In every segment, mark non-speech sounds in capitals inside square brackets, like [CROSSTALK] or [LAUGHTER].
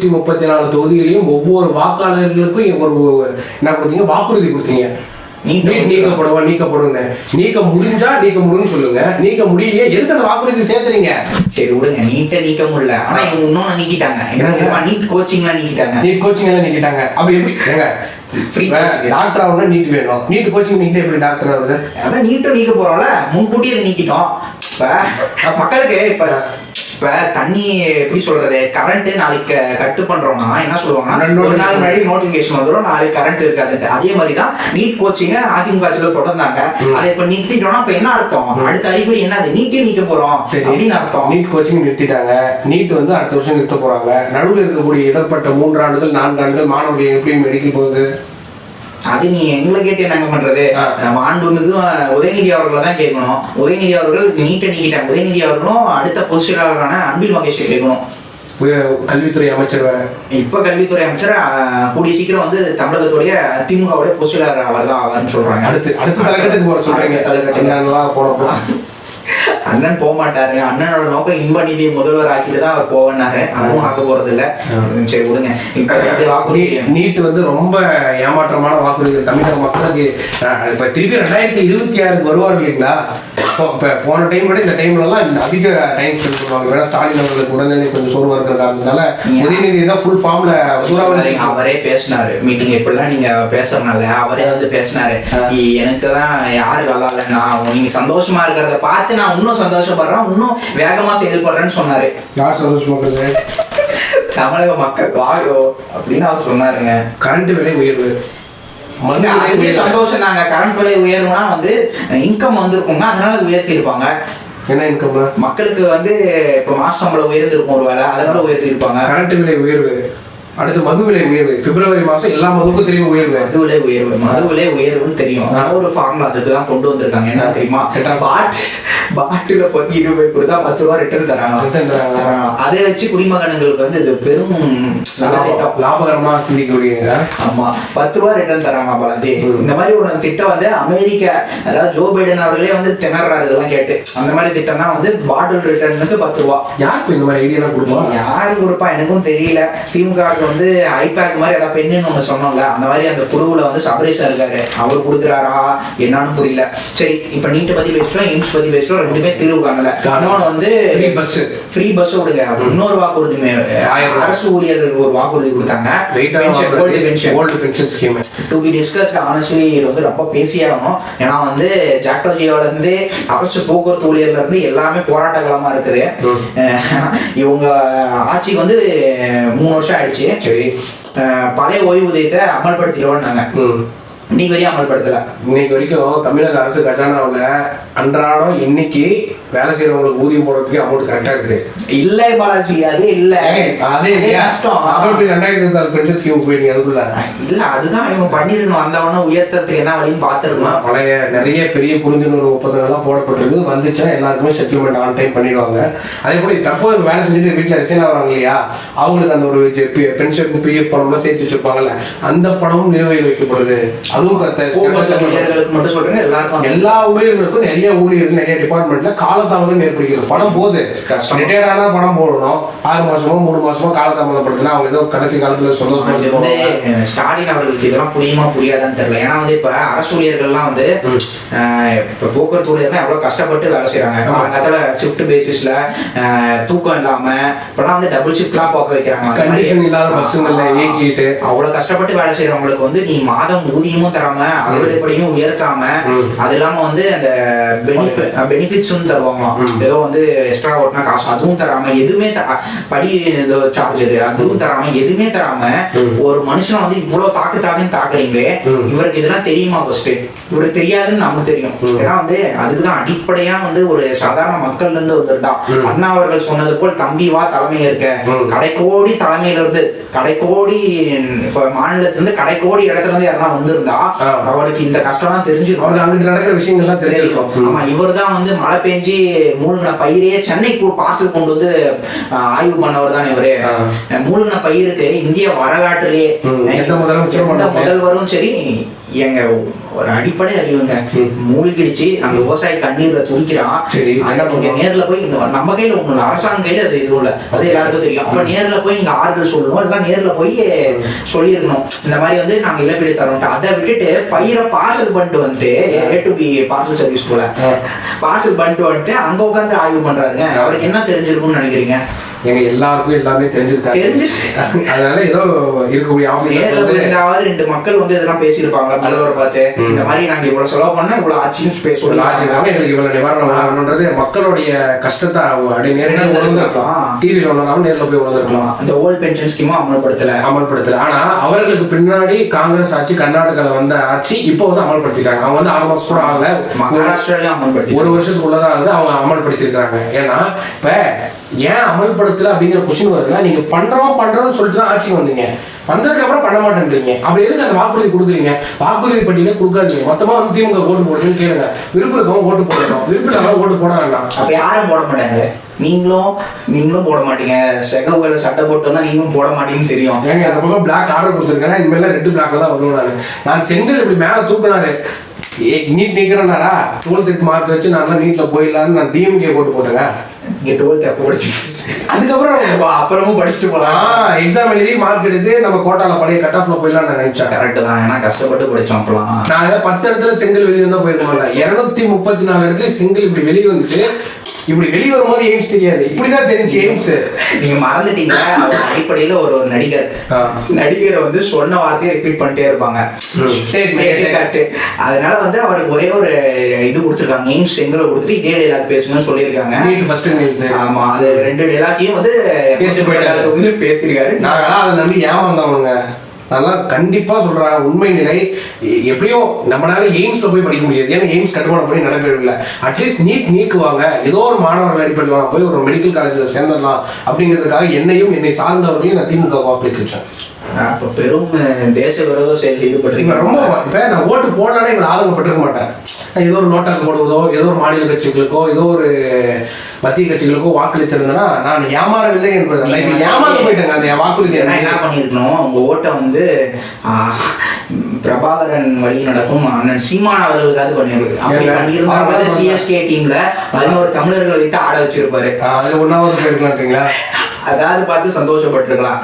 இருநூத்தி முப்பத்தி நாலு தொகுதிகளையும் ஒவ்வொரு வாக்காளர்களுக்கும் ஒரு என்ன கொடுத்தீங்க? வாக்குறுதி கொடுத்தீங்க. நீக்கப்படும் நீக்கப்படும்னு. நீக்க முடிஞ்சா நீக்க முடியும்னு சொல்லுங்க. நீக்க முடியலையே எதுக்கு அந்த வாக்குறுதி சேர்த்துறீங்க? சரி விடுங்க. நீட்டை நீக்க முடியல. ஆனா இவங்க இன்னொன்னு நீக்கிட்டாங்க. நீட் கோச்சிங்லாம் நீக்கிட்டாங்க. நீட் கோச்சிங் எல்லாம் நீக்கிட்டாங்க. அப்படி எப்படி? டாக்டர் ஆகணும்னா நீட் வேணும். நீட் கோச்சிங் நீக்கிட்டு எப்படி டாக்டர் ஆகுது? அதான் நீட்டும் நீக்க போறோம்ல. முன்கூட்டியே நீக்கிட்டோம். இப்ப மக்களுக்கு இப்ப இப்ப தண்ணி எப்படி சொல்றது? கரண்ட் நாளைக்கு கட்டு பண்றோம்னா என்ன சொல்லுவாங்கன்னா ரெண்டு ஒரு நாள். முன்னாடி நோட்டிபிகேஷன் வந்துடும் நாளைக்கு கரண்ட் இருக்காதுன்ட்டு. அதே மாதிரி தான் நீட் கோச்சிங்க அதிமுக ஆட்சியில தொடர்ந்தாங்க. அதை இப்ப நிறுத்திட்டோம்னா இப்ப என்ன அர்த்தம்? அடுத்த அறிகுறி என்னது? நீட்டே நீக்க போறோம் அப்படின்னு அர்த்தம். நீட் கோச்சிங் நிறுத்திட்டாங்க. நீட் வந்து அடுத்த வருஷம் நிறுத்த போறாங்க. நடுவில் இருக்கக்கூடிய இடர்பட்ட மூன்று ஆண்டுகள் நான்கு ஆண்டுகள் மாணவர்கள் எப்படி மெடிக்கல் போகுது? அது நீ எங்களை கேட்டு என்னங்க பண்றது? ஆ. மாண்புமிகு உதயநிதி அவர்களை தான் கேட்கணும். உதயநிதி அவர்கள் நீட்டை நீக்கிட்டாங்க. உதயநிதி அவர்களும் அடுத்த பொதுச்செயலாளரான அன்பில் மகேஷை கேட்கணும். கல்வித்துறை அமைச்சர் வேற. இப்ப கல்வித்துறை அமைச்சர் கூடிய சீக்கிரம் வந்து தமிழகத்துடைய திமுகவுடைய பொதுச்செயலாளர் அவர் தான் அவர்னு சொல்றாங்க. அடுத்து அடுத்த தலைக்கட்டுக்கு போற சொல்றீங்க. தலைக்கட்டுக்கு. என்னென்னலாம் போனப்போ [LAUGHS] அண்ணன் போக மாட்டாரு அண்ணனோட நோக்கம் இன்ப நிதியை முதல்வர் ஆக்கிட்டு தான் அவர் போவேன்னாரு. அதுவும் ஆக்க போறது இல்ல சரி விடுங்க. இப்ப வாக்குறுதி நீட் வந்து ரொம்ப ஏமாற்றமான வாக்குறுதிகள் தமிழக மக்களுக்கு இப்ப திருப்பி ரெண்டாயிரத்தி இருபத்தி ஆறுக்கு வருவார் இல்லைங்களா? இப்போ இப்ப போன டைம் விட இந்த டைம்லலாம் அதிக டைம் ஸ்பெண்ட் பண்ணுவாங்க. வேணா ஸ்டாலின் அவர்களுக்கு உடல்நிலை கொஞ்சம் சோர்வா இருக்கிற காரணத்தால உதயநிதி தான் ஃபுல் ஃபார்ம்ல சூறாவளி அவரே பேசினாரு. மீட்டிங் எப்படிலாம் நீங்க பேசுறதுனால அவரே வந்து பேசினாரு. எனக்கு தான் யாரு நல்லா இல்ல. நான் நீங்க சந்தோஷமா இருக்கிறத பார்த்து நான் இன்னும் சந்தோஷப்படுறேன். இன்னும் வேகமா செயல்படுறேன்னு சொன்னாரு. யார் சந்தோஷமா இருக்கிறது? தமிழக மக்கள் வாழோ அப்படின்னு அவர் சொன்னாருங்க. கரண்ட் விலை உயர்வு. அதுவே. சந்தோஷம் தாங்க. கரண்ட் விலை உயர்வுனா வந்து இன்கம் வந்திருக்குங்க. அதனால உயர்த்தி இருப்பாங்க என்ன இன்கம் மக்களுக்கு வந்து இப்ப மாச சம்பளம் உயர்ந்திருக்கும் ஒரு வேலை அதனால உயர்த்தி இருப்பாங்க கரண்ட் விலை உயர்வு. அடுத்து மது விலை உயர்வு. பிப்ரவரி மாசம் எல்லா மதுக்கும் திரும்பி உயர்வு? மது விலை உயர்வு. மது விலை உயர்வுன்னு தெரியும். ஒரு ஃபார்முலா அதுக்கு தான் கொண்டு வந்திருக்காங்க. என்ன தெரியுமா? பாட் பாட்டில பொங்கி இருபது கொடுத்தா பத்து ரூபா ரிட்டர்ன் தராங்க. அதை வச்சு குடிமகன்களுக்கு வந்து இது பெரும் நல்ல திட்டம். லாபகரமா சிந்திக்கக்கூடியங்க ஆமா. பத்து ரூபா ரிட்டர்ன் தராங்க பாலாஜி. இந்த மாதிரி ஒரு திட்டம் வந்து அமெரிக்க அதாவது ஜோ பைடன் அவர்களே வந்து திணறாரு. இதெல்லாம் கேட்டு. அந்த மாதிரி திட்டம் தான் வந்து பாட்டில் ரிட்டர்னுக்கு பத்து ரூபா. யாருக்கு இந்த மாதிரி ஐடியாலாம் கொடுப்போம் யாரு கொடுப்பா? எனக்கும் தெரியல. திமுகவுக்கு வந்து ஐபேக் மாதிரி ஏதாவது பெண்ணுன்னு ஒண்ணு சொன்னோம்ல அந்த மாதிரி அந்த குழுவுல வந்து சபரீஷா இருக்காரு. அவர் கொடுக்குறாரா? என்னன்னு புரியல. சரி இப்ப நீட்டை பத்தி பேசிட்டோம் எய்ம்ஸ் பத்தி பேசிட்டோம் ரெண்டுமே தீர்வு காணல. இன்னொன்னு வந்து ஃப்ரீ பஸ் ஃப்ரீ பஸ் விடுங்க. இன்னொரு வாக்குறுதி. அரசு ஊழியர்களுக்கு ஒரு வாக்குறுதி கொடுத்தாங்க. Old pension old pension scheme to be discussed honestly இது வந்து ரொம்ப பேசியே ஆகணும். ஏன்னா வந்து ஜாக்டோஜியோல இருந்து அரசு போக்குவரத்து ஊழியர்ல இருந்து எல்லாமே போராட்டங்களமா இருக்குது. இவங்க ஆட்சிக்கு வந்து மூணு வருஷம் ஆயிடுச்சு. சரி அஹ் பழைய ஓய்வூதியத்தை அமல்படுத்திடுவோம்னாங்க இன்னைக்கு வரையும் அமல்படுத்தல. இன்னைக்கு வரைக்கும் தமிழக அரசு கஜானாவுல அன்றாடம் இன்னைக்கு வேலை செய்யறவங்களுக்கு ஊதியம் போடுறதுக்கு அமௌண்ட் கரெக்டா இருக்கு. இல்ல பாலாஜி அது இல்ல. அதே கஷ்டம். அப்புறம் ரெண்டாயிரத்தி இருபத்தி ஆறு பென்ஷன் ஸ்கீம் போயிட்டீங்க அதுக்குள்ள. இல்ல அதுதான் இவங்க பண்ணிருக்கணும் அந்த உடனே உயர்த்தத்துக்கு என்ன வழின்னு பாத்துருக்கணும் பழைய நிறைய பெரிய புரிந்துணர்வு ஒப்பந்தங்கள்லாம் போடப்பட்டிருக்கு. வந்துச்சுன்னா எல்லாருக்குமே செட்டில்மெண்ட் ஆன் டைம் பண்ணிடுவாங்க. அதே போல தற்போது வேலை செஞ்சுட்டு வீட்டில் ரிசைன் ஆகிறாங்க இல்லையா? அவங்களுக்கு அந்த ஒரு பென்ஷன் பிஎஃப் பணம்லாம் சேர்த்து வச்சிருப்பாங்கல்ல. அந்த பணமும் நிலுவையில் வைக்கப்படுது. அதுவும் மட்டும் சொல்றேன் எல்லாருக்கும் எல்லா ஊழியர்களுக்கும் நிறைய ஊழியர்கள் நிறைய டிபார்ட்மெண்ட்ல காலதாமதம் ஏற்படுகிறது பணம் போகுது. கஷ்டம். ரிட்டையர்ட் ஆனா பணம் போடணும். ஆறு மாசமோ மூணு மாசமோ காலதாமதப்படுத்தினா அவங்க ஏதோ கடைசி காலத்துல சந்தோஷமா வந்து ஸ்டாலின் அவர்களுக்கு இதெல்லாம் புரியுமா புரியாதான்னு தெரியல. ஏன்னா வந்து இப்ப அரசு ஊழியர்கள்லாம் வந்து இப்ப போக்குவரத்து ஊழியர்லாம் எவ்வளவு கஷ்டப்பட்டு வேலை செய்யறாங்க காலங்காலத்துல ஷிஃப்ட் பேசிஸ்ல தூக்கம் இல்லாம இப்பெல்லாம் வந்து டபுள் ஷிஃப்ட்லாம் போக்க வைக்கிறாங்க. கண்டிஷன் இல்லாத பஸ்ஸுங்கள்ல இயக்கிட்டு அவ்வளவு கஷ்டப்பட்டு வேலை செய்யறவங்களுக்கு வந்து நீ மாதம் ஊதியமும் தராம அறுவடைப்படியும் உயர்த்தாம. அது இல்லாம வந்து அந்த பெனிஃபிட்ஸும் தருவாங்களாம் ம். ஏதோ வந்து எக்ஸ்ட்ரா ஓட்டினா காசு அதுவும் தராம எதுவுமே படி ஏதோ சார்ஜ் இது அதுவும் தராம எதுவுமே தராம. ஒரு மனுஷனை வந்து இவ்வளவு தாக்கு தாக்குன்னு தாக்குறீங்களே. இவருக்கு இதெல்லாம் தெரியுமா ஃபர்ஸ்ட் இவருக்கு தெரியாதுன்னு நமக்கு தெரியும். ஏன்னா வந்து அதுக்குதான் அடிப்படையா வந்து ஒரு சாதாரண மக்கள்ல இருந்து வந்திருந்தா ம். அண்ணா அவர்கள் சொன்னது போல் தம்பி வா தலைமை இருக்க. கடைக்கோடி தலைமையில இருந்து கடைக்கோடி இப்ப மாநிலத்துல இருந்து கடைக்கோடி இடத்துல இருந்து யாரா வந்திருந்தா. அவருக்கு இந்த கஷ்டம்லாம் தெரிஞ்சிருக்கும் அவருக்கு அங்கிட்டு நடக்கிற விஷயங்கள்லாம் தெரிஞ்சிருக்கும் தெரியும் ஆமா இவர் தான் வந்து மழை பெஞ்சு மூழ்கின பயிரே சென்னைக்கு பார்சல் கொண்டு வந்து ஆய்வு பண்ணவர் தான் இவரு. மூழ்கின பயிருக்கு இந்திய வரலாற்றிலேயே. எந்த. முதல்வரும் சரி எங்க ஒரு அடிப்படை அறிவுங்க. மூழ்கிடுச்சு அந்த விவசாயி கண்ணீர்ல துடிக்கிறான். அதை நீங்க? நேர்ல போய் நம்ம கையில ஒண்ணு அரசாங்க கையில அது இது இல்ல. அது எல்லாருக்கும் தெரியும். அப்ப நேர்ல போய் இங்க ஆறுதல் சொல்லணும் இல்ல நேர்ல போய் சொல்லியிருக்கணும். இந்த மாதிரி வந்து நாங்க இழப்பீடு தரோம் அதை விட்டுட்டு பயிரை பார்சல் பண்ணிட்டு வந்துட்டு A to B parcel service போல. பார்சல் பண்ணிட்டு வந்துட்டு அங்க உட்காந்து ஆய்வு பண்றாருங்க. அவருக்கு என்ன தெரிஞ்சிருக்கும்னு நினைக்கிறீங்க? எங்க எல்லாருக்கும் எல்லாமே தெரிஞ்சிருக்காங்க தெரிஞ்சு- அதனால ஏதோ இருக்கக்கூடிய நேர்ல வந்து இருந்தாவது ரெண்டு மக்கள் வந்து இதெல்லாம் பேசியிருப்பாங்க நல்லவரை பார்த்து. இந்த மாதிரி நாங்க இவ்வளவு செலவு பண்ணா இவ்வளவு ஒரு பேசுவோம் லாஜிக்காக எங்களுக்கு இவ்வளவு நிவாரணம் வழங்கணுன்றது மக்களுடைய கஷ்டத்தை அப்படியே நேரடியாக உணர்ந்திருக்கலாம். டிவியில் உணராம நேர்ல போய் உணர்ந்திருக்கலாம். அந்த ஓல்ட் பென்ஷன் ஸ்கீமும் அமல்படுத்தல. அமல்படுத்தல. ஆனா அவர்களுக்கு பின்னாடி காங்கிரஸ் ஆட்சி கர்நாடகால வந்த ஆட்சி இப்போ வந்து அமல்படுத்திட்டாங்க. அவங்க வந்து ஆறு மாசம் கூட ஆகல. மகாராஷ்டிராலையும் அமல்படுத்தி ஒரு வருஷத்துக்கு உள்ளதாகுது அவங்க அமல்படுத்திருக்காங்க ஏன்னா இப்ப ஏன் அமல்படுத்தல அப்படிங்கிற கொஸ்டின் வருதுன்னா நீங்க பண்றோம் பண்றோம்னு சொல்லிட்டு தான் ஆட்சிக்கு வந்தீங்க. வந்ததுக்கு அப்புறம் பண்ண மாட்டேன்றீங்க. அப்படி எதுக்கு அந்த வாக்குறுதி கொடுக்குறீங்க? வாக்குறுதி பட்டியலே கொடுக்காதீங்க. மொத்தமா வந்து திமுக ஓட்டு போடுறதுன்னு கேளுங்க. விருப்பம் இருக்கவங்க ஓட்டு போடணும். விருப்பம் இல்லாம ஓட்டு போட வேண்டாம். அப்ப யாரும் போட மாட்டாங்க. நீங்களும் நீங்களும் போட மாட்டீங்க. செகவுல சட்டை போட்டு வந்தா நீங்களும் போட மாட்டீங்கன்னு தெரியும். ஏங்க அந்த பக்கம் பிளாக் ஆர்டர் கொடுத்துருக்கேன் இனிமேல் ரெட்டு பிளாக்ல தான் வருவேன் நான். நான் செங்கல் இப்படி மேலே தூக்குனாரு. ஏ நீட் நிற்கிறேன்னாரா டுவெல்த்துக்கு மார்க் வச்சு நான் நீட்டில் போயிடலான்னு நான் டிஎம்கே போட்டு போட்டேங்க. இங்க டுவெல்த் எப்போ படிச்சு அதுக்கப்புறம் அப்புறமும் படிச்சுட்டு போலாம். எக்ஸாம் எழுதி மார்க் எடுத்து நம்ம கோட்டால பழைய கட் ஆஃப்ல போயிடலாம்னு நான் நினைச்சேன். கரெக்ட் தான். ஏன்னா கஷ்டப்பட்டு படிச்சோம் அப்பலாம் நான் ஏதாவது பத்து இடத்துல செங்கல் வெளியே வந்தா போயிருக்க மாட்டேன் இருநூத்தி முப்பத்தி நாலு இடத்துல செங்கல் இப்படி வெளியே வந்துட்டு இப்படி வெளியே வரும்போது எய்ம்ஸ் தெரியாது. இப்படிதான் தெரிஞ்சு எய்ம்ஸ் நீங்க மறந்துட்டீங்க. அவர் அடிப்படையில ஒரு நடிகர். நடிகரை வந்து சொன்ன வார்த்தையை ரிப்பீட் பண்ணிட்டே இருப்பாங்க. அதனால வந்து அவருக்கு ஒரே ஒரு இது கொடுத்துருக்காங்க. எய்ம்ஸ் செங்கலை கொடுத்துட்டு இதே டைலாக் பேசுங்கன்னு சொல்லியிருக்காங்க. ஆமா அது ரெண்டு டைலாக்கையும் வந்து பேசிட்டு போயிட்டாரு. பேசியிருக்காரு. நாங்களாம் அதை நம்பி ஏமாந்தவனுங்க. அதெல்லாம் கண்டிப்பா சொல்றாங்க. உண்மை நிலை எப்படியும் நம்மளால எய்ம்ஸ்ல போய் படிக்க முடியாது. ஏன்னா எய்ம்ஸ் கட்டுமானம் பண்ணி நடக்கவில்லை அட்லீஸ்ட் நீட் நீக்குவாங்க. ஏதோ ஒரு மாணவர்கள் அடிப்படையில் போய் ஒரு மெடிக்கல் காலேஜில் சேர்ந்துடலாம் அப்படிங்கிறதுக்காக என்னையும் என்னை சார்ந்தவர்களையும் நான் திமுக வாக்களிக்க வச்சேன் அப்ப பெரும் தேச விரோத இப்ப ஈடுபட்டிருக்கீங்க. ரொம்ப இப்ப நான் ஓட்டு போடலன்னா இவங்க ஆதங்கப்பட்டிருக்க மாட்டேன் ஏதோ ஒரு நோட்டாக்கு போடுவதோ ஏதோ ஒரு மாநில கட்சிகளுக்கோ ஏதோ ஒரு மத்திய கட்சிகளுக்கோ வாக்களிச்சிருந்தேன்னா நான் ஏமாறவில்லை என்பது அல்ல. இப்ப ஏமாந்து போயிட்டேங்க அந்த வாக்குறுதி என்ன பண்ணிருக்கணும் உங்க ஓட்டை வந்து பிரபாகரன் வழி நடக்கும் அண்ணன் சீமான் அவர்களுக்காவது பண்ணிருக்கு அப்படி? பண்ணியிருந்தா சிஎஸ்கே டீம்ல பதினோரு தமிழர்களை வைத்து ஆட வச்சிருப்பாரு அது ஒன்னாவது போயிருக்கலான்றீங்களா அதாவது பார்த்து சந்தோஷப்பட்டிருக்கலாம்.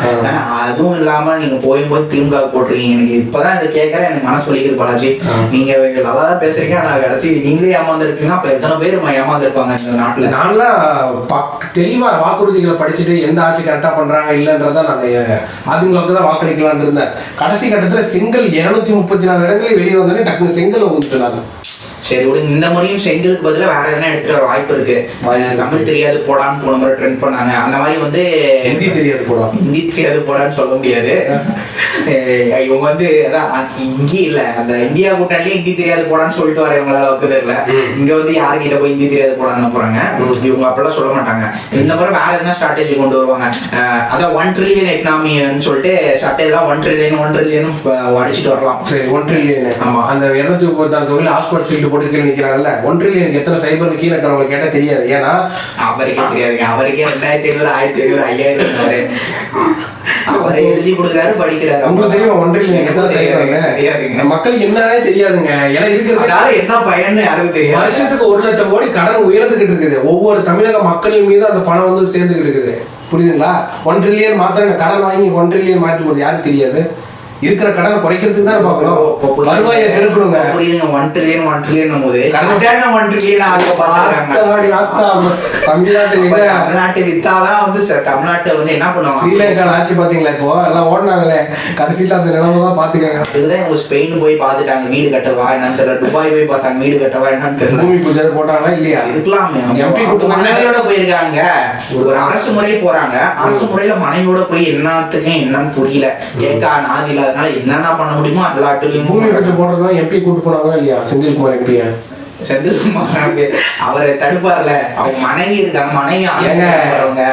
அதுவும் இல்லாம நீங்க போய் போய் திமுக போட்டிருக்கீங்க. எனக்கு இப்பதான் இதை கேட்கறேன். எனக்கு மனசு வலிக்குது பாலாஜி. நீங்க நல்லா தான் பேசுறீங்க. ஆனா கடைசி நீங்களே ஏமாந்துருக்கீங்கன்னா அப்ப எத்தனை பேர் ஏமாந்துருப்பாங்க இந்த நாட்டுல? நான்லாம் தெளிவா வாக்குறுதிகளை படிச்சுட்டு எந்த ஆட்சி கரெக்டா பண்றாங்க இல்லைன்றத நான் அதிமுகவுக்கு தான் வாக்களிக்கலாம்னு இருந்தேன். கடைசி கட்டத்துல செங்கல் இருநூத்தி முப்பத்தி நாலு இடங்களே வெளியே வந்தோடனே டக்குனு செங்கல் ஊந்துட்டு சரி விடுங்க இந்த முறையும் செங்கலுக்கு பதிலா வேற எதனா எடுத்துட்டு வர வாய்ப்பு இருக்கு. தமிழ் தெரியாது போடான்னு போன முறை ட்ரெண்ட் பண்ணாங்க. அந்த மாதிரி வந்து ஹிந்தி தெரியாது போடும் ஹிந்தி தெரியாது போடான்னு சொல்ல முடியாது. இவங்க வந்து அதான் இங்கே இல்ல. அந்த இந்தியா கூட்டணிலே ஹிந்தி தெரியாது போடான்னு சொல்லிட்டு வர இவங்களால ஒக்கு தெரியல. இங்க வந்து யாருக்கிட்ட போய் ஹிந்தி தெரியாது போடான்னு போறாங்க? இவங்க அப்பெல்லாம் சொல்ல மாட்டாங்க. இந்த முறை வேற எதனா ஸ்ட்ராட்டஜி கொண்டு வருவாங்க. அதான் ஒன் ட்ரில்லியன் எக்கனாமின்னு சொல்லிட்டு சட்டையெல்லாம் ஒன் ட்ரில்லியன் ஒன் ட்ரில்லியன் அடிச்சுட்டு வரலாம். சரி ஒன் ட்ரில்லியன் ஆமா. அந்த இருநூத்தி முப்பத்தி நாலு தொகையில் ஆஸ்போர்ட் கீழே நிற்கிறாங்கல்ல ஒன் ட்ரில்லியனுக்கு எத்தனை சைபர் கீழே இருக்கிறவங்க கேட்டால் தெரியாது. ஏன்னா அவருக்கே தெரியாதுங்க. அவருக்கே ரெண்டாயிரத்தி ஐநூறு ஆயிரத்தி ஐநூறு ஐயாயிரம் அவரை எழுதி கொடுக்குறாரு படிக்கிறாரு. உங்களுக்கு தெரியும் ஒன் ட்ரில்லியன் எத்தனை சைபர் தெரியாதுங்க. மக்களுக்கு என்னன்னே தெரியாதுங்க. ஏன்னா இருக்கிறது அதனால என்ன பயன்னு யாருக்கும் தெரியாது. வருஷத்துக்கு ஒரு லட்சம் கோடி கடன் உயர்ந்துகிட்டு இருக்குது. ஒவ்வொரு தமிழக மக்களின் மீது அந்த பணம் வந்து சேர்ந்துகிட்டு இருக்குது. புரியுதுங்களா? ஒன் ட்ரில்லியன் மாத்திரம் கடன் வாங்கி ஒன் ட்ரில்லியன் மாற்றி போகுது யாருக்கு தெரியாது? இருக்கிற கடனை குறைக்கிறதுக்கு தானே பார்க்கணும். வருவாயை பெருக்கணுங்க. புரியுதுங்க ஒன் ட்ரில்லியன் ஒன் ட்ரில்லியன் போது கடன் ஒன் ட்ரில்லியன் ஆக பார்த்தாங்க. எங்க தமிழ்நாட்டை வித்தாதான் வந்து தமிழ்நாட்டை வந்து என்ன பண்ணுவாங்க? ஸ்ரீலங்கா ஆட்சி பாத்தீங்களா இப்போ? எல்லாம் ஓடினாங்களே. கடைசியில அந்த நிலைமை தான் பாத்துக்கங்க அதுதான் இவங்க ஸ்பெயின் போய் பார்த்துட்டாங்க வீடு கட்டவா என்னன்னு தெரியல. துபாய் போய் பார்த்தாங்க வீடு கட்டவா என்னன்னு தெரியல. பூமி பூஜை போட்டாங்களா இல்லையா? இருக்கலாமே. வந்தாங்க. மனைவியோட போயிருக்காங்க. ஒரு அரசு முறை போறாங்க. அரசு முறையில மனைவியோட போய் என்னத்துக்கு என்னன்னு புரியல. கேட்கா நாதி இல்லாதனால என்னென்ன பண்ண முடியுமோ எல்லாத்துலயும் பூமி பூஜை போடுறதா எம்பி கூட்டு போனாங்களா இல்லையா? செந்தில்குமார் எம்பியா செந்தில்குமார் அவரை தடுப்பார்ல. அவங்க மனைவி இருக்காங்க மனைவி? அவங்க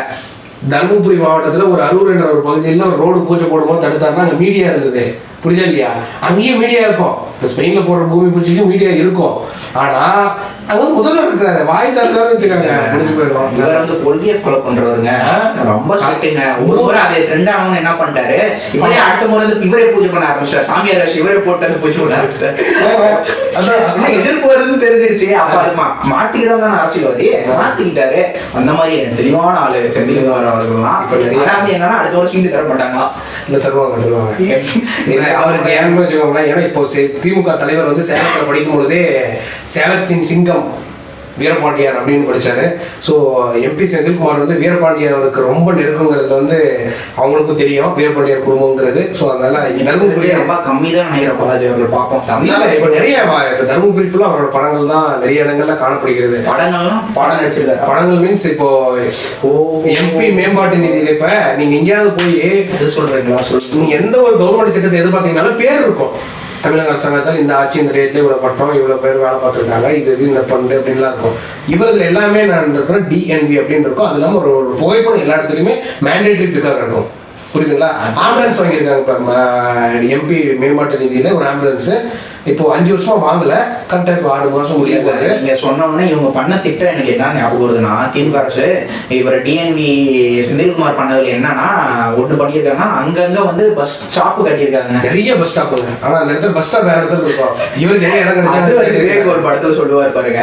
தருமபுரி மாவட்டத்துல ஒரு அரூர் என்ற ஒரு பகுதியில் ஒரு ரோடு பூஜை போடும்போது தடுத்தாருன்னா அங்க மீடியா இருந்தது. புரியுதா இல்லையா அங்கேயும் மீடியா இருக்கும் இப்போ ஸ்பெயின்ல போடுற பூமி பூஜைக்கும் மீடியா இருக்கும். ஆனா அங்க வந்து முதல்வர் இருக்கிறாரு. வாய் தரதான்னு வச்சுக்காங்க. முடிஞ்சு போயிடும். இவர் வந்து கொள்கையை ஃபாலோ பண்றவருங்க. ஆ. ரொம்ப ஸ்ட்ரிக்ட்டுங்க ஒரு முறை அது ட்ரெண்ட் ஆனவங்க என்ன பண்ணிட்டாரு? இவரே அடுத்த முறை வந்து இவரே பூஜை பண்ண ஆரம்பிச்சிட்டாரு. சாமியார் வேஷம் இவரே போட்டு பூஜை பண்ண ஆரம்பிச்சிட்டாரு. எதிர்ப்பு வருதுன்னு தெரிஞ்சிருச்சு. அப்ப அது மா- மாத்திக்கிறவங்க தானே அரசியல்வாதி மாத்திக்கிட்டாரு. அந்த மாதிரி தெளிவான ஆளு செந்தில்குமார் அவர்கள்லாம். இப்ப நிறைய- ஆனா வந்து என்னன்னா அடுத்த வருஷம் சீட்டு தர மாட்டாங்களா இல்ல தருவாங்க தருவாங்க. இல்ல அவருக்கு ஏன்னு வச்சுக்கோங்களேன் ஏன்னா இப்போ திமுக தலைவர் வந்து சேலத்தில் படிக்கும் பொழுதே சேலத்தின் சிங்கம் வீரபாண்டியார் அப்படின்னு படிச்சாரு. ஸோ எம்பி செந்தில்குமார் வந்து வீரபாண்டியார் அவருக்கு ரொம்ப நெருக்கங்கிறது வந்து அவங்களுக்கும் தெரியும் வீரபாண்டியார் குடும்பங்கிறது ஸோ அதனால தருமபுரி ரொம்ப கம்மி தான் நினைக்கிறேன் பாலாஜி அவர்கள் பார்ப்போம். தமிழ்ல இப்போ நிறைய இப்போ தருமபுரி ஃபுல்லாக அவரோட படங்கள் தான் நிறைய இடங்கள்ல காணப்படுகிறது. படங்கள்லாம் படம் நடிச்சிருக்காரு? படங்கள் மீன்ஸ் இப்போ எம்பி மேம்பாட்டு நிதியில இப்ப நீங்க எங்கேயாவது போய் அது சொல்றீங்களா? சொல்லுங்க. நீங்க எந்த ஒரு கவர்மெண்ட் திட்டத்தை எதிர்பார்த்தீங்கனாலும் பேர் இருக்கும். தமிழக அரசாங்கத்தால் இந்த ஆட்சி இந்த ரேட்ல இவ்வளவு பட்டம் இவ்வளவு பேர் வேலை பார்த்துருக்காங்க. இது இது இந்த பண்டு அப்படின்லாம் இருக்கும். இவரதுல எல்லாமே நான் இருக்கிற டிஎன்வி அப்படின்னு இருக்கும். அது இல்லாம ஒரு ஒரு புகைப்படம் எல்லா இடத்துலயுமே மேண்டேட்ரி பிக்காக இருக்கும். புரியுதுங்களா? ஆம்புலன்ஸ் வாங்கியிருக்காங்க இப்போ எம்பி மேம்பாட்டு நிதியில ஒரு ஆம்புலன்ஸ் இப்போ அஞ்சு வருஷமா வாங்கல. கரெக்டாக இப்போ ஆறு மாசம் முடிய போகுது. நீங்க சொன்ன உடனே இவங்க பண்ண திட்டம் எனக்கு என்ன ஞாபகம் வருதுன்னா திமுக அரசு இவர் டிஎன்வி செந்தில்குமார் பண்ணதுல என்னன்னா ஒன்று பண்ணியிருக்காங்கன்னா அங்கங்க வந்து பஸ் ஸ்டாப் கட்டியிருக்காங்க நிறைய பஸ் ஸ்டாப்புங்க ஆனா அந்த இடத்துல பஸ் ஸ்டாப் வேற இடத்துல இருக்கும் இவருக்கு என்ன இடம் கிடைச்சா ஒரு படத்துல சொல்லுவார் பாருங்க.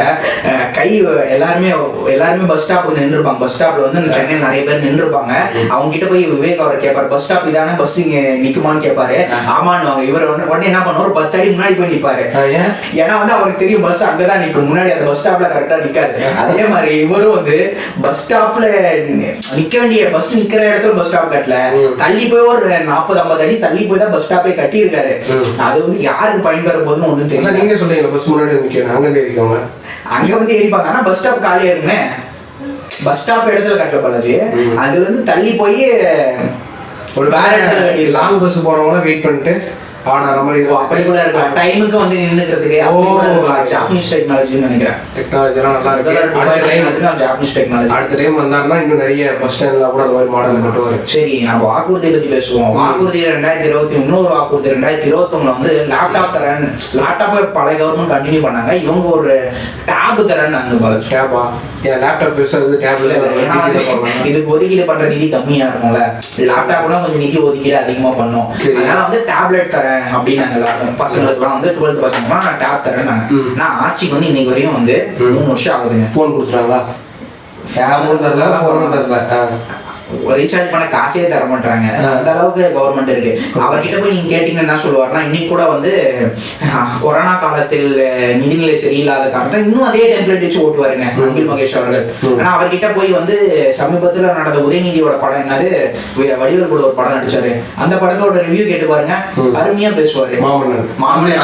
கை எல்லாருமே எல்லாருமே பஸ் ஸ்டாப்புக்கு நின்றுப்பாங்க. பஸ் ஸ்டாப்ல வந்து சென்னையில் நிறைய பேர் நின்றுப்பாங்க. அவங்க கிட்ட போய் விவேக் அவர் கேட்பாரு. பஸ் ஸ்டாப் இதானே பஸ் இங்க நிக்குமான்னு கேட்பாரு. ஆமான்னு இவர் உடனே என்ன பண்ணுவார்? பத்து அடி முன்னாடி போய் ஏன்? ஏன்னா வந்து அவருக்கு தெரியும் பஸ் அங்கதான் நிக்கும். முன்னாடி அந்த பஸ் ஸ்டாப்ல கரெக்டா நிக்காது. அதே மாதிரி இவரும் வந்து பஸ் ஸ்டாப்ல நிக்க வேண்டிய பஸ் நிக்கிற இடத்துல பஸ் ஸ்டாப் கட்டல. தள்ளி போய் ஒரு நாற்பது ஐம்பது அடி தள்ளி போய் தான் பஸ் ஸ்டாப்பே கட்டியிருக்காரு. அது வந்து யாருக்கு பயன்பெற போதுன்னு அதான் தெரியல. நீங்க சொல்றீங்க பஸ் முன்னாடி வந்து நிக்கணும். அங்க இருக்கவங்க அங்க வந்து ஏறிப்பாங்க. ஆனா பஸ் ஸ்டாப் காலியா இருக்குமே. பஸ் ஸ்டாப் இடத்துல கட்டல பாலாஜி. அதுல இருந்து தள்ளி போய் ஒரு வேற இடத்துல கட்டிடலாம் லாங் பஸ் போறவங்கள வெயிட் பண்ணிட்டு ஆடுற மாதிரி அப்படி கூட டைமுக்கு வந்து நின்னுக்கிறதுக்கு ஓ. ஜாப்பனீஸ் டெக்னாலஜின்னு நினைக்கிறேன். நல்லா இருக்கு. அடுத்த டைம் ஜாப்பனீஸ் டெக்னாலஜி அடுத்த டைம் வந்தாருன்னா இன்னும் நிறைய பஸ் ஸ்டாண்ட்ல கூட அந்த மாதிரி மாடல் கட்டுவாரு சரி நம்ம வாக்குறுதியை பத்தி பேசுவோம். வாக்குறுதி ரெண்டாயிரத்தி இருபத்தி இன்னொரு வாக்குறுதி ரெண்டாயிரத்தி இருபத்தொன்னுல வந்து லேப்டாப் தரேன் லேப்டாப்பை பழைய கவர்மெண்ட் கண்டினியூ பண்ணாங்க. இவங்க ஒரு டேப் தரேன் நாங்க டேபா லேப்டாப் பெருசா இருக்குது டேப்ல ஏன்னா வந்து இதுக்கு ஒதுக்கீடு பண்ற நிதி கம்மியா இருக்கும்ல லேப்டாப்னா கொஞ்சம் நிதி ஒதுக்கீடு அதிகமா பண்ணும். அதனால வந்து டேப்லெட் தரேன் அப்படின்னு எல்லாரும் பசங்களுக்குலாம் வந்து டுவெல்த் பசங்களுக்குலாம் நான் டேப் தரேன் நாங்க ம். நான் ஆட்சிக்கு வந்து இன்னைக்கு வரையும் வந்து. மூணு வருஷம் ஆகுதுங்க ஃபோன் கொடுத்துட்டாங்களா டேபும் தரல ஃபோனும் தரல. ரீசார்ஜ் பண்ண காசே தர மாட்டாங்க. அந்த அளவுக்கு கவர்மெண்ட் இருக்கு. அவர்கிட்ட போய் நீங்க கேட்டீங்கன்னா என்ன சொல்லுவாருன்னா இன்னைக்கு கூட வந்து கொரோனா காலத்தில் நிதிநிலை சரியில்லாத காரணம் இன்னும் அதே டெம்ப்ளேட் வச்சு ஓட்டுவாருங்க அன்பில் மகேஷ் அவர்கள். ஆனா அவர்கிட்ட போய் வந்து சமீபத்துல நடந்த உதயநிதியோட படம் என்னது? வடிவேல் கூட ஒரு படம் நடிச்சாரு. அந்த படத்தோட ரிவ்யூ கேட்டு பாருங்க. அருமையா பேசுவாரு.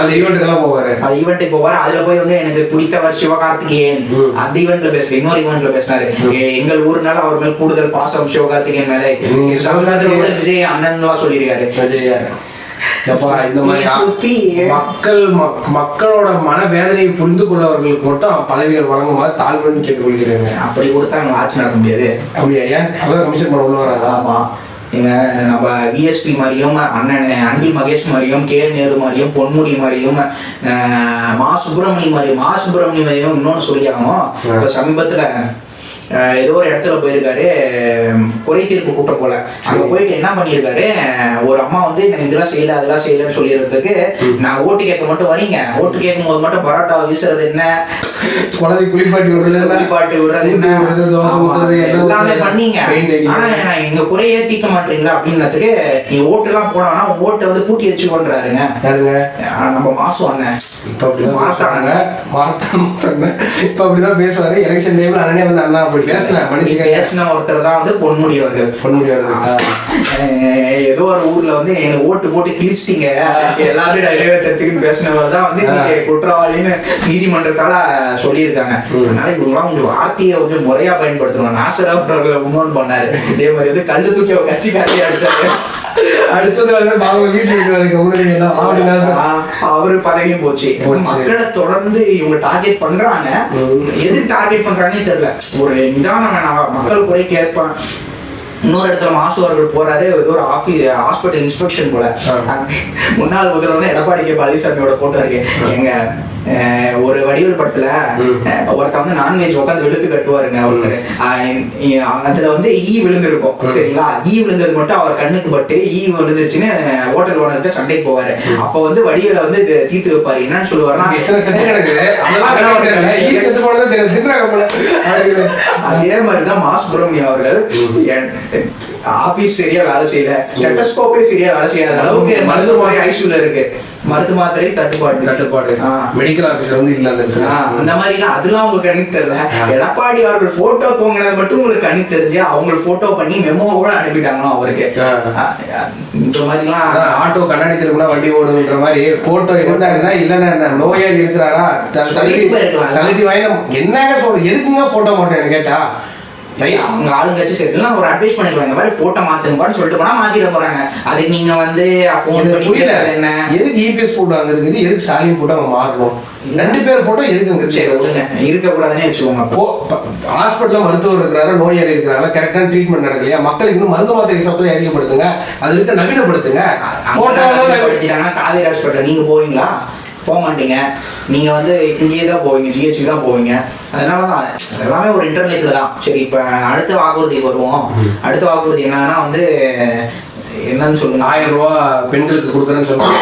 அந்த ஈவெண்ட்டுக்கெல்லாம் போவாரு. அது ஈவெண்ட்டுக்கு போவார். அதுல போய் வந்து எனக்கு பிடித்தவர் சிவகார்த்திகேயன். அந்த ஈவெண்ட்ல பேசல இன்னொரு ஈவெண்ட்ல பேசினாரு. எங்கள் ஊர்னால அவர் மேல் கூடுதல் பாசம் சிவகார்த்திகேயன். மேல நீங்க சமீபத்துல கூட விஜய் அண்ணன் சொல்லியிருக்காரு. விஜய எப்பா இந்த மாதிரி மக்கள் மக்- மக்களோட மனவேதனையை புரிந்து கொள்ளவர்களுக்கு மட்டும் பதவிகள் வழங்குமாறு தாழ்வுன்னு கேட்டுக்கொள்கிறேன் அப்படி கொடுத்தா அவங்க ஆட்சி நடத்த முடியாது. அப்படியா? ஏன்? அவர் கமிஷன் பண்ண உள்ள வராதா ஆமா. இங்க நம்ம விஎஸ்பி மாதிரியும் அண்ணன் அன்பில் மகேஷ் மாதிரியும் கே நேரு மாதிரியும் பொன்முடி மாதிரியும் மா சுப்பிரமணி மாதிரியும் மா சுப்பிரமணி மாதிரியும் இன்னொன்னு சொல்லியாகும் இப்ப சமீபத்துல ஏதோ ஒரு இடத்துல போயிருக்காரு. குறை தீர்ப்பு கூட்டம் போல. அங்க போயிட்டு என்ன பண்ணியிருக்காரு? ஒரு அம்மா வந்து நான் இதெல்லாம் செய்யல அதெல்லாம் செய்யலன்னு சொல்லிடுறதுக்கு நான் ஓட்டு கேட்க மட்டும் வரீங்க. ஓட்டு கேட்கும் போது மட்டும் பரோட்டா வீசுறது என்ன? குழந்தை குளிப்பாட்டி விடுறது பாட்டு விடுறது என்ன? எல்லாமே பண்ணீங்க. ஆனா நான் எங்க குறையே தீர்க்க மாட்டீங்களா அப்படின்னதுக்கு நீ ஓட்டு எல்லாம் போனா ஓட்டை வந்து பூட்டி வச்சு பண்றாருங்க நம்ம மாசம் அண்ணன். இப்ப அப்படிதான் மாரத்தான் சொன்னேன் இப்ப அப்படிதான் பேசுவாரு. எலெக்ஷன் டைம்ல அண்ணனே வந்து அண்ணா அப்படி பேசுனேன் மன்னிச்சுக்க பேசின ஒருத்தர் தான் வந்து பொன்முடி அவர்கள் பண்ண முடியாது அஹ் ஏதோ ஒரு ஊர்ல வந்து எனக்கு ஓட்டு போட்டு கிழிச்சிட்டீங்க. எல்லாரும் நிறைவேற்றத்துக்குன்னு பேசினவர் தான் வந்து நீங்க குற்றவாளின்னு நீதிமன்றத்தால சொல்லியிருக்காங்க. அதனால இவங்கலாம் கொஞ்சம் வார்த்தையை வந்து முறையா பயன்படுத்தணும். நாசர் அவர்கள் பண்ணாரு. இதே மாதிரி வந்து கல்லு தூக்கி கட்சி காட்டி அடிச்சாரு அடுத்தது வந்து அவங்க வீட்டுல இருக்கிறதுக்கு ஆஹ் அவரு பதவியும் போச்சு. மக்களை தொடர்ந்து இவங்க டார்கெட் பண்றாங்க. எது டார்கெட் பண்றாங்கன்னே தெரியல. ஒரு நிதானம் வேணாம். மக்கள் குறை கேட்பான் இன்னொரு இடத்துல மாசு அவர்கள் போறாரு. ஏதோ ஒரு ஹாஸ்பிட்டல் இன்ஸ்பெக்ஷன் போல. முன்னாள் முதல்வர் எடப்பாடி கே பழனிசாமியோட போட்டோ இருக்கு. எங்க ஒரு வடிவேல் படத்துல வந்து நான்வெஜ் உட்காந்து வெளுத்து கட்டுவாருங்க ஒருத்தர். அதுல வந்து ஈ விழுந்திருக்கும் சரிங்களா? ஈ விழுந்தது மட்டும் அவர் கண்ணுக்கு பட்டு ஈ விழுந்துருச்சுன்னு ஹோட்டல் ஓனர்கிட்ட சண்டைக்கு போவாரு. அப்ப வந்து வடிவேல வந்து தீர்த்து வைப்பாரு. என்னன்னு சொல்லுவாருன்னா. அது மாதிரிதான் மாஸ் சுப்பிரமணியம் அவர்கள் ஆபீஸ் சரியா வேலை செய்யல. டெட்டஸ்கோப்பே சரியா வேலை செய்யாத அளவுக்கு மருந்து முறை ஐசியூல இருக்கு. மருந்து மாத்திரை தட்டுப்பாடு. தட்டுப்பாடு. மெடிக்கல் ஆபீசர் வந்து இல்ல அந்த மாதிரிலாம் அதெல்லாம் உங்களுக்கு கணித்து தெரியல எடப்பாடி அவர்கள் போட்டோ தூங்கினதை மட்டும் உங்களுக்கு கணித்து தெரிஞ்சு அவங்க போட்டோ பண்ணி மெமோ கூட அனுப்பிட்டாங்களாம் அவருக்கு. இந்த மாதிரிலாம் ஆட்டோ கண்ணாடி திரும்பினா வண்டி ஓடுன்ற மாதிரி போட்டோ இருந்தா என்ன இல்லன்னா என்ன? நோயாளி இருக்கிறாரா? தகுதி. தகுதி வாய்ந்த என்னங்க சொல்ற எதுக்குங்க போட்டோ மாட்டோம் எனக்கு கேட்டா ஐயா, அவங்க ஆளுங்கட்சி சரிலாம் ஒரு அட்வைஸ் இந்த மாதிரி போட்டோ மாத்துங்கப்பான்னு சொல்லிட்டு போனா மாத்திட போறாங்க. அதுக்கு நீங்க வந்து போன் எனக்கு பண்ணி புரியல. என்ன? எதுக்கு இபிஎஸ் போட்டோ அங்க இருக்குது? எதுக்கு ஸ்டாலின் போட்டோ அங்க மாறணும் ரெண்டு பேர் போட்டோ எதுக்கு அங்க சரி விடுங்க. இருக்க கூடாதுன்னே வச்சுக்கோங்க அப்போ. ஹாஸ்பிட்டல்ல மருத்துவர் இருக்கிறாரா நோயாளி இருக்கிறாரா கரெக்டான ட்ரீட்மெண்ட் நடக்கலையா? மக்களுக்கு இன்னும் மருந்து மாத்திரை சப்ளை அதிகப்படுத்துங்க. அது இருக்க நவீனப்படுத்துங்க. போட்டோ காவேரி ஹாஸ்பிட்டல் நீங்க போவீங்களா? போக மாட்டீங்க நீங்க வந்து இங்கேயே தான் போவீங்க ஜிஹெச்சுக்கு தான் போவீங்க. அதனால தான் எல்லாமே ஒரு இன்டர்நெட்ல தான். சரி இப்போ அடுத்த வாக்குறுதிக்கு வருவோம். அடுத்த வாக்குறுதி என்னன்னா வந்து என்னன்னு சொல்லுங்க. ஆயிரம் ரூபா பெண்களுக்கு கொடுக்குறேன்னு சொல்லுவாங்க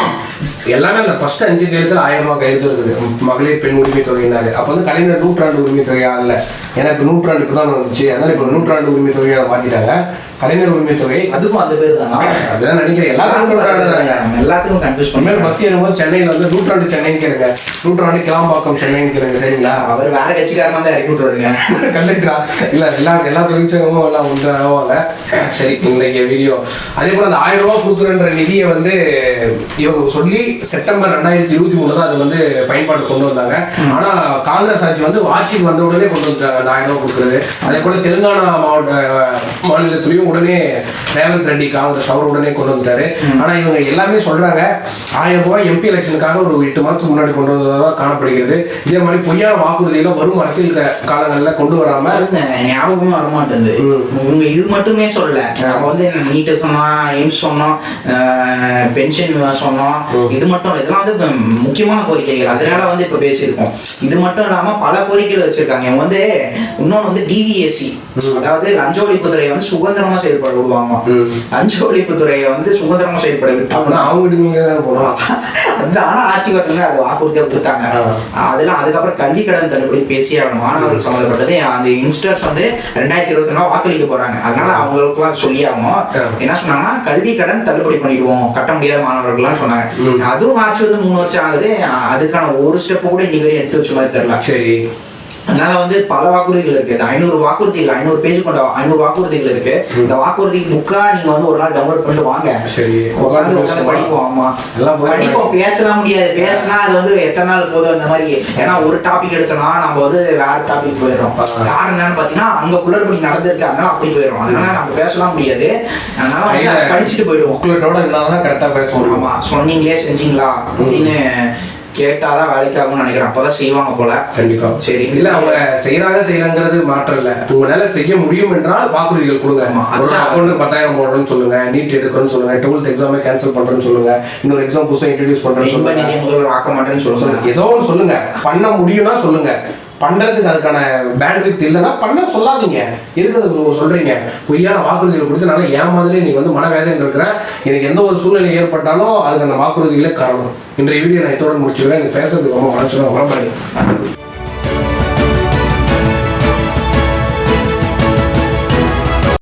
எல்லாமே அந்த ஃபர்ஸ்ட் அஞ்சு கையெழுத்துல ஆயிரம் ரூபா கையெழுத்து இருக்குது. மகளிர் பெண் உரிமை தொகையினாரு அப்போ வந்து கலைஞர் நூற்றாண்டு உரிமை தொகையா? இல்லை. ஏன்னா இப்போ நூற்றாண்டு இப்போ தான் வந்துச்சு. அதனால இப்போ நூற்றாண்டு உரிமை தொகையை மாத்திட்டாங்க. கலைஞர் உரிமை தொகை அதுக்கும் அந்த பேர் தானா? அப்படிதான் நினைக்கிறேன். எல்லாத்துக்கும் நூற்றாண்டு தாங்க எல்லாத்துக்கும் கன்ஃபியூஸ் பண்ணி பஸ் ஏறும்போது சென்னையில் வந்து நூற்றாண்டு சென்னைன்னு கேளுங்க. நூற்றாண்டு கிளாம்பாக்கம் சென்னைன்னு கேளுங்க. சரிங்களா? அவர் வேற கட்சிக்காரமா தான் இறக்கி விட்டுருங்க கண்டக்டரா? இல்ல எல்லா எல்லா தொழிற்சங்கமும் எல்லாம் ஒன்றாவாங்க சரி இன்றைக்கு வீடியோ அதே போல அந்த ஆயிரம் ரூபாய் கொடுக்குறன்ற நிதியை வந்து இவங்க சொல்லி செப்டம்பர் ரெண்டாயிரத்தி இருபத்தி மூணு தான் அது வந்து பயன்பாடு கொண்டு வந்தாங்க. ஆனா காங்கிரஸ் ஆட்சி வந்து ஆட்சிக்கு வந்த உடனே கொண்டு வந்துட்டாங்க அந்த ஆயிரம் ரூபாய் கொடுக்குறது. அதே போல தெலுங்கானா மாவட்ட மாநிலத்திலையும் உடனே ரேவந்த் ரெட்டி காங்கிரஸ் அவர் உடனே கொண்டு வந்துட்டாரு. ஆனா இவங்க எல்லாமே சொல்றாங்க ஆயிரம் ரூபாய் எம்பி எலெக்ஷனுக்காக ஒரு எட்டு மாசத்துக்கு முன்னாடி கொண்டு வந்ததாக காணப்படுகிறது. இதே மாதிரி பொய்யான வாக்குறுதிகளை வரும் அரசியல் காலங்கள்ல கொண்டு வராம பாருங்க, ஞாபகமே வர மாட்டேங்குது. இவங்க இது மட்டுமே சொல்லல. நம்ம வந்து நீட்டு சொன்னோம் எய்ம்ஸ் சொன்னோம் பென்ஷன் சொன்னோம் இது மட்டும் இதெல்லாம் வந்து முக்கியமான கோரிக்கைகள். அதனால வந்து இப்போ பேசியிருக்கோம். இது மட்டும் இல்லாமல் பல கோரிக்கைகள் வச்சிருக்காங்க. இவங்க வந்து இன்னொன்று வந்து டிவிஎஸ்சி அதாவது லஞ்ச ஒழிப்புத்துறையை வந்து சுதந்திரமா செயல்பட விடுவாங்க. லஞ்ச ஒழிப்புத்துறையை வந்து சுதந்திரமா செயல்பட அப்படின்னா அவங்க போகணும் அந்த ஆனா ஆட்சி வரணுங்க அது வாக்குறுதியா கொடுத்தாங்க. அதெல்லாம் அதுக்கப்புறம் கல்வி கடன் தள்ளுபடி பேசி ஆகணும். மாணவர்கள் சம்மந்தப்பட்டது. அந்த யங்ஸ்டர்ஸ் வந்து ரெண்டாயிரத்தி இருபத்தி நாலு வாக்களிக்க போறாங்க. அதனால அவங்களுக்குலாம் சொல்லி ஆகணும் ஆ. என்ன சொன்னாங்கன்னா கல்வி கடன் தள்ளுபடி பண்ணிடுவோம். கட்ட முடியாத மாணவர்கள்லாம் சொன்னாங்க. ம். அதுவும் ஆட்சி வந்து மூணு வருஷம் ஆகுது. அதுக்கான ஒரு ஸ்டெப் கூட இன்னைக்கு வரையும் எடுத்து வச்ச மாதிரி தெரியல. சரி. அதனால வந்து பல வாக்குறுதிகள் இருக்கு. இந்த ஐநூறு வாக்குறுதிகள் ஐநூறு பேஜ் கொண்ட ஐநூறு வாக்குறுதிகள் இருக்கு. இந்த வாக்குறுதி புக்கா நீங்க வந்து ஒரு நாள் டவுன்லோட் பண்ணிட்டு வாங்க. சரி. உட்காந்து உட்காந்து படிப்போம். ஆமா. எல்லாம் படிப்போம். பேசலாம் முடியாது. பேசினா அது வந்து எத்தனை நாள் போதும் அந்த மாதிரி. ஏன்னா ஒரு டாபிக் எடுத்தோம்னா நம்ம வந்து வேற டாபிக் போயிடுறோம் ஆ. காரணம் என்னன்னு பாத்தீங்கன்னா அங்க குளறுபடி நடந்திருக்கு அதனால அப்படி போயிடும் அதனால நம்ம பேசலாம் முடியாது. அதனால படிச்சுட்டு போயிடுவோம். புக்லெட்டோட இருந்தால் தான் கரெக்டாக பேச முடியும். ஆமா. சொன்னீங்களே செஞ்சீங்களா? அப்படின்னு கேட்டாதான் வேலைக்காகும்னு நினைக்கிறேன். அப்பதான் செய்வாங்க போல. கண்டிப்பா. சரி. இல்ல அவங்க செய்யறாங்க செய்யறாங்கிறது மாற்றம் இல்ல. உங்களால செய்ய முடியும் என்றால் வாக்குறுதிகள் கொடுங்க. ஒரு அதான். அக்கௌண்ட் பத்தாயிரம் போடுறேன்னு சொல்லுங்க நீட் எடுக்கிறேன்னு சொல்லுங்க டுவெல்த் எக்ஸாமே கேன்சல் பண்றேன்னு சொல்லுங்க இன்னொரு எக்ஸாம் புதுசா இன்ட்ரடியூஸ் பண்றேன்னு இன்ப சொல்லுங்க. முதல்வர் ஆக்க மாட்டேன்னு சொல்லுங்க. சொல்லுங்க. ஏதோ ஒன்று சொல்லுங்க. பண்ண முடியும்னா சொல்லுங்க. பண்றதுக்கு அதுக்கான பேண்ட்வித் இல்லைன்னா பண்ண சொல்லாதீங்க. இருக்கிறதுக்கு சொல்றீங்க? பொய்யான வாக்குறுதிகள் கொடுத்து நல்லா ஏன் மாதிரி நீங்க வந்து மனவேதனை இருக்கிற எனக்கு எந்த ஒரு சூழ்நிலை ஏற்பட்டாலும் அதுக்கு அந்த வாக்குறுதிகளே காரணம். இன்றைய வீடியோ நான் இதோட முடிச்சுக்கிறேன். எனக்கு பேசுறதுக்கு ரொம்ப மனசுல வரமாட்டேன்